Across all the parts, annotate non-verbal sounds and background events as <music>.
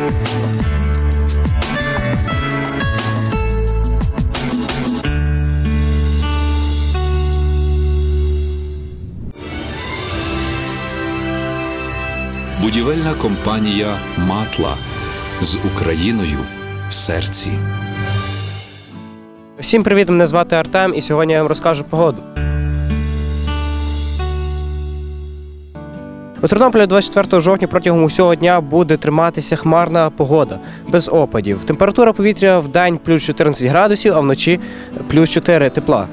Будівельна компанія Матла з Україною в серці. Всім привіт! Мене звати Артем, і сьогодні я вам розкажу погоду. У Тернополі 24 жовтня протягом усього дня буде триматися хмарна погода без опадів. Температура повітря в день плюс 14 градусів, а вночі плюс 4 тепла.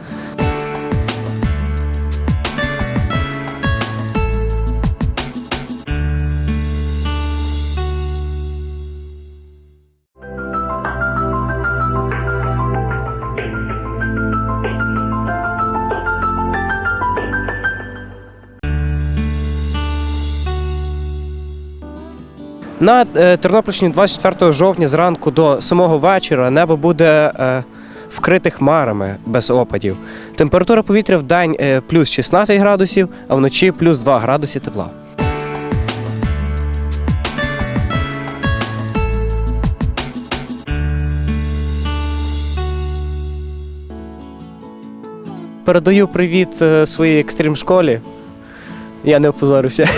На е, Тернопільщині 24 жовтня зранку до самого вечора небо буде е, вкрите хмарами без опадів. Температура повітря в день е, плюс 16 градусів, а вночі плюс 2 градуси тепла. Передаю привіт своїй екстрім школі. Я не опозорився. <laughs>